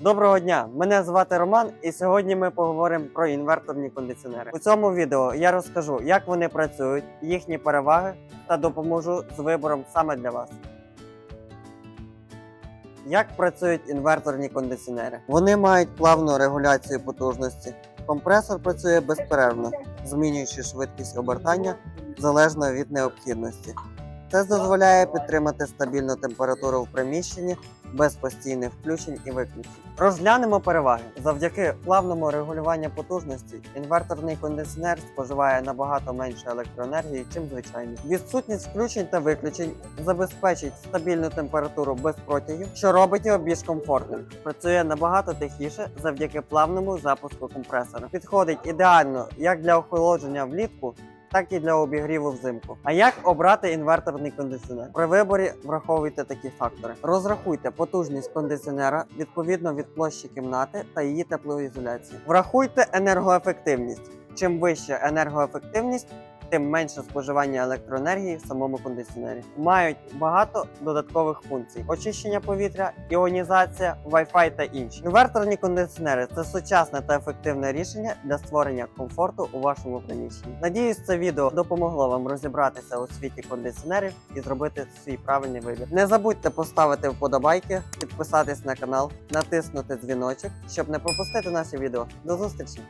Доброго дня! Мене звати Роман, і сьогодні ми поговоримо про інверторні кондиціонери. У цьому відео я розкажу, як вони працюють, їхні переваги та допоможу з вибором саме для вас. Як працюють інверторні кондиціонери? Вони мають плавну регуляцію потужності. Компресор працює безперервно, змінюючи швидкість обертання залежно від необхідності. Це дозволяє підтримати стабільну температуру в приміщенні без постійних включень і виключень. Розглянемо переваги. Завдяки плавному регулюванню потужності інверторний кондиціонер споживає набагато менше електроенергії, чим звичайний. Відсутність включень та виключень забезпечить стабільну температуру без протягів, що робить його більш комфортним. Працює набагато тихіше завдяки плавному запуску компресора. Підходить ідеально як для охолодження влітку, так і для обігріву взимку. А як обрати інверторний кондиціонер? При виборі враховуйте такі фактори: розрахуйте потужність кондиціонера відповідно від площі кімнати та її теплоізоляції. Врахуйте енергоефективність. Чим вища енергоефективність, тим менше споживання електроенергії в самому кондиціонері. Мають багато додаткових функцій: очищення повітря, іонізація, Wi-Fi та інші. Інверторні кондиціонери це сучасне та ефективне рішення для створення комфорту у вашому приміщенні. Надіюсь, це відео допомогло вам розібратися у світі кондиціонерів і зробити свій правильний вибір. Не забудьте поставити вподобайки, підписатись на канал, натиснути дзвіночок, щоб не пропустити наші відео. До зустрічі!